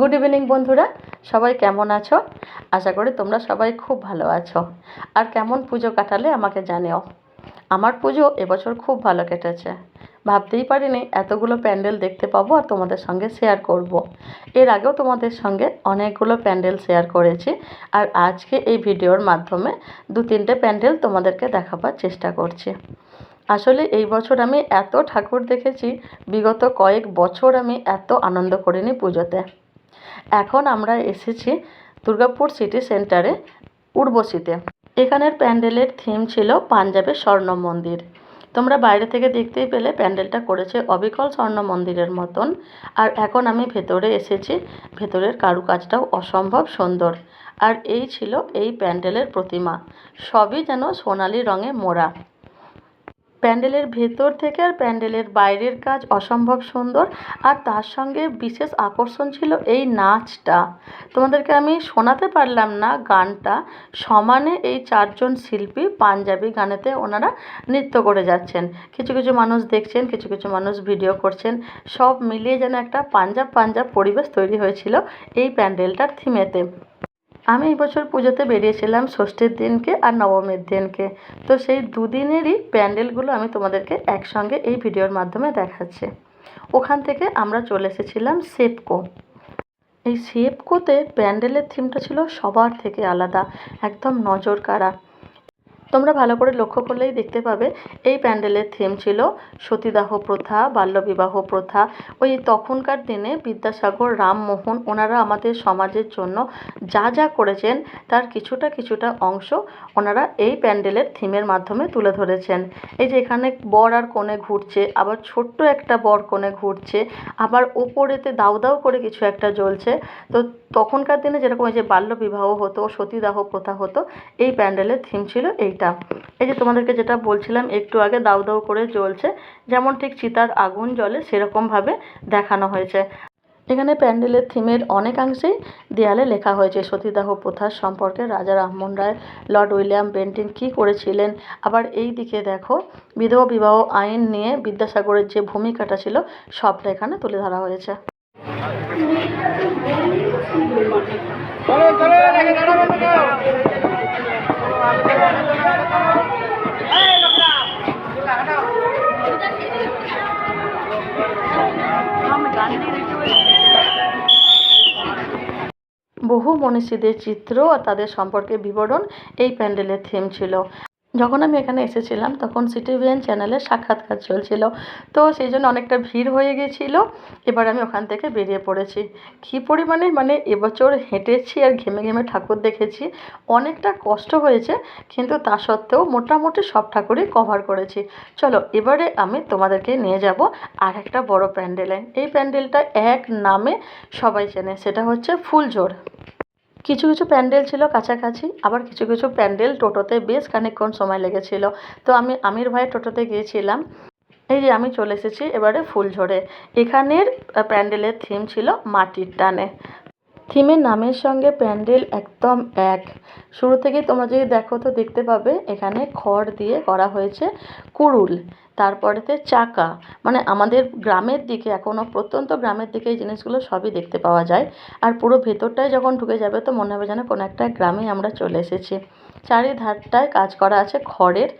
Good evening বন্ধুরা। সবাই কেমন আছো? আশা করি তোমরা সবাই খুব ভালো আছো। আর কেমন পুজো কাটালে আমাকে জানিও। আমার পুজো এবছর খুব ভালো কেটেছে। ভাবতেই পারিনি এতগুলো প্যান্ডেল দেখতে পাবো আর তোমাদের সঙ্গে শেয়ার করব। এর আগেও তোমাদের সঙ্গে অনেকগুলো প্যান্ডেল শেয়ার করেছি আর আজকে এই ভিডিওর মাধ্যমে দু তিনটে প্যান্ডেল তোমাদেরকে দেখাবার চেষ্টা করছি। আসলে এই বছর আমি এত ঠাকুর দেখেছি, বিগত কয়েক বছর আমি এত আনন্দ করিনি পুজোতে। এখন আমরা এসেছি দুর্গাপুর সিটি সেন্টারে উর্বশীতে। এখানের প্যান্ডেলের থিম ছিল পাঞ্জাবের স্বর্ণ মন্দির। তোমরা বাইরে থেকে দেখতেই পেলে প্যান্ডেলটা করেছে অবিকল স্বর্ণ মন্দিরের মতন। আর এখন আমি ভেতরে এসেছি, ভেতরের কারুকাজটাও অসম্ভব সুন্দর। আর এই ছিল এই প্যান্ডেলের প্রতিমা। সবই যেন সোনালি রঙে মোড়া। প্যান্ডেলের ভেতর থেকে আর প্যান্ডেলের বাইরের কাজ অসম্ভব সুন্দর, আর তার সঙ্গে বিশেষ আকর্ষণ ছিল এই নাচটা। তোমাদেরকে আমি শোনাতে পারলাম না গানটা। সমানে এই চারজন শিল্পী পাঞ্জাবি গানেতে ওনারা নৃত্য করে যাচ্ছেন। কিছু কিছু মানুষ দেখছেন, কিছু কিছু মানুষ ভিডিও করছেন। সব মিলিয়ে যেন একটা পাঞ্জাব পাঞ্জাব পরিবেশ তৈরি হয়েছিল এই প্যান্ডেলটার থিমেতে। আমি এই বছর পুজোতে বেরিয়েছিলাম ষষ্ঠীর দিনকে আর নবমীর দিনকে। তো সেই দুদিনেরই প্যান্ডেলগুলো আমি তোমাদেরকে একসঙ্গে এই ভিডিওর মাধ্যমে দেখাচ্ছি। ওখান থেকে আমরা চলে এসেছিলাম সেপকো। এই সেপকোতে প্যান্ডেলের থিমটা ছিল সবার থেকে আলাদা, একদম নজর কাড়া তোমরা ভালো করে লক্ষ্য করলেই দেখতে পাবে, এই প্যান্ডেলের থিম ছিল সতীদাহ প্রথা, বাল্যবিবাহ প্রথা। ওই তখনকার দিনে বিদ্যাসাগর, রামমোহন ওনারা আমাদের সমাজের জন্য যা যা করেছেন, তার কিছুটা কিছুটা অংশ ওনারা এই প্যান্ডেলের থিমের মাধ্যমে তুলে ধরেছেন। এই যে এখানে বর আর কনে ঘুরছে, আবার ছোট্ট একটা বর কনে ঘুরছে, আবার ওপরেতে দাউ দাউ করে কিছু একটা জ্বলছে। তো তখনকার দিনে যেরকম এই যে বাল্যবিবাহ হতো, সতীদাহ প্রথা হতো, এই প্যান্ডেলের থিম ছিল এইটা এই যে তোমাদেরকে যেটা বলছিলাম, একটু আগে দাউ দাউ করে জ্বলছে, যেমন ঠিক চিতার আগুন জ্বলে সেরকমভাবে দেখানো হয়েছে। এখানে প্যান্ডেলের থিমের অনেকাংশেই দেয়ালে লেখা হয়েছে, সতীদাহ প্রথার সম্পর্কে Raja Rammohan Roy, lord William Bentinck কী করেছিলেন। আবার এই দিকে দেখো, বিধবা বিবাহ আইন নিয়ে বিদ্যাসাগরের যে ভূমিকাটা ছিল, সবটা এখানে তুলে ধরা হয়েছে। বহু মনীষীদের চিত্র আর তাদের সম্পর্কে বিবরণ এই প্যান্ডেলের থিম ছিল। যখন আমি এখানে এসেছিলাম, তখন সিটিভিএন চ্যানেলে সাক্ষাৎকার চলছিল। তো সেই জন্য অনেকটা ভিড় হয়ে গেছিল। এবার আমি ওখান থেকে বেরিয়ে পড়েছি। কী পরিমাণে মানে এবছর হেঁটেছি আর ঘেমে ঘেমে ঠাকুর দেখেছি, অনেকটা কষ্ট হয়েছে, কিন্তু তা সত্ত্বেও মোটামুটি সব ঠাকুরই কভার করেছি। চলো, এবারে আমি তোমাদেরকে নিয়ে যাব আর একটা বড় প্যান্ডেলে। এই প্যান্ডেলটা এক নামে সবাই চেনে, সেটা হচ্ছে ফুলঝোর। কিছু কিছু প্যান্ডেল ছিল কাছাকাছি, আবার কিছু কিছু প্যান্ডেল টোটোতে বেশ খানিকক্ষণ সময় লেগেছিল। তো আমি আমির ভাইয়ের টোটোতে গিয়েছিলাম। এই যে আমি চলে এসেছি এবারে ফুলঝোরে। এখানের প্যান্ডেলের থিম ছিল মাটির টানে। থিমের নামের সঙ্গে প্যান্ডেল একদম এক। শুরু থেকেই তোমরা যদি দেখো তো দেখতে পাবে, এখানে খড় দিয়ে করা হয়েছে কুড়ুল। তারপরেতে চাকা। মানে আমাদের গ্রামের দিকে এখনও প্রত্যন্ত গ্রামের দিকে এই জিনিসগুলো সবই দেখতে পাওয়া যায়। আর পুরো ভেতরটায় যখন ঢুকে যাবে তো মনে হবে যেন কোনো একটা গ্রামে আমরা চলে এসেছি। চারিধারটায় কাজ করা আছে খড়ের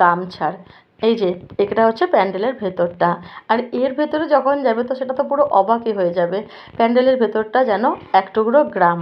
গামছার। এই যে, এটা হচ্ছে প্যান্ডেলের ভেতরটা। আর এর ভেতরে যখন যাবে তো সেটা তো পুরো অবাকই হয়ে যাবে। প্যান্ডেলের ভেতরটা যেন এক টুকরো গ্রাম।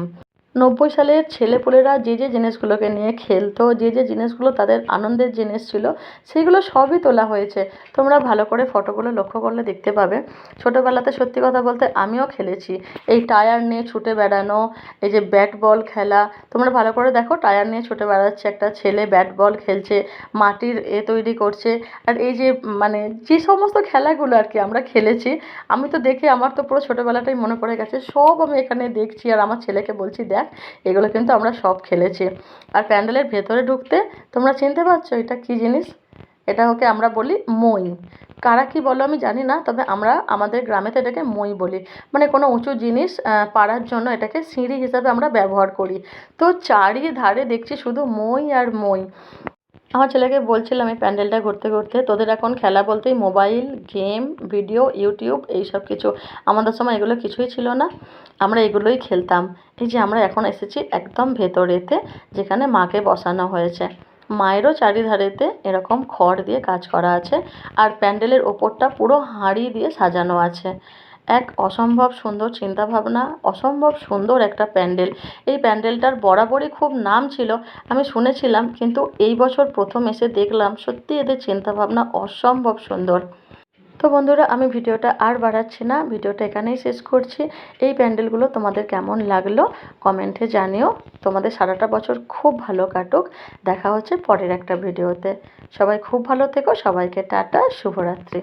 নব্বই সালের ছেলেপুলেরা যে যে জিনিসগুলোকে নিয়ে খেলতো, যে যে জিনিসগুলো তাদের আনন্দের জিনিস ছিল সেগুলো সবই তোলা হয়েছে। তোমরা ভালো করে ফটোগুলো লক্ষ্য করলে দেখতে পাবে। ছোটোবেলাতে সত্যি কথা বলতে আমিও খেলেছি। এই টায়ার নিয়ে ছুটে বেড়ানো, এই যে ব্যাট বল খেলা, তোমরা ভালো করে দেখো টায়ার নিয়ে ছুটে বেড়াচ্ছে একটা ছেলে, ব্যাট বল খেলছে, মাটির এ তৈরি করছে, আর এই যে মানে যে সমস্ত খেলাগুলো আর কি আমরা খেলেছি, আমি তো দেখে আমার তো পুরো ছোটোবেলাটাই মনে পড়ে গেছে। সব আমি এখানে দেখছি আর আমার ছেলেকে বলছি, দেখ এগুলো কিন্তু আমরা সব খেলেছি। আর প্যান্ডেলের ভেতরে ঢুকতে তোমরা চিনতে পারছ এটা কী জিনিস? এটা ওকে আমরা বলি মই। কারা কি বলো আমি জানি না, তবে আমরা আমাদের গ্রামেতে এটাকে মই বলি। মানে কোনো উঁচু জিনিস পাড়ার জন্য এটাকে সিঁড়ি হিসাবে আমরা ব্যবহার করি। তো চারিধারে দেখছি শুধু মই আর মই। আমার ছেলেকে বলছিলাম এই প্যান্ডেলটা ঘুরতে ঘুরতে, তোদের এখন খেলা বলতেই মোবাইল, গেম, ভিডিও, ইউটিউব এই সব কিছু। আমাদের সময় এগুলো কিছুই ছিল না। আমরা এগুলোই খেলতাম। এই যে আমরা এখন এসেছি একদম ভেতরেতে, যেখানে মাকে বসানো হয়েছে। মায়েরও চারিধারেতে এরকম খড় দিয়ে কাজ করা আছে। আর প্যান্ডেলের ওপরটা পুরো হাঁড়ি দিয়ে সাজানো আছে। এক অসম্ভব সুন্দর চিন্তাভাবনা, অসম্ভব সুন্দর একটা প্যান্ডেল। এই প্যান্ডেলটার বরাবরই খুব নাম ছিল, আমি শুনেছিলাম, কিন্তু এই বছর প্রথম এসে দেখলাম সত্যি এদের চিন্তাভাবনা অসম্ভব সুন্দর। তো বন্ধুরা, আমি ভিডিওটা আর বাড়াচ্ছি না, ভিডিওটা এখানেই শেষ করছি। এই প্যান্ডেলগুলো তোমাদের কেমন লাগল কমেন্টে জানিও। তোমাদের সারাটা বছর খুব ভালো কাটুক। দেখা হচ্ছে পরের একটা ভিডিওতে। সবাই খুব ভালো থেকো, সবাইকে টাটা, শুভরাত্রি।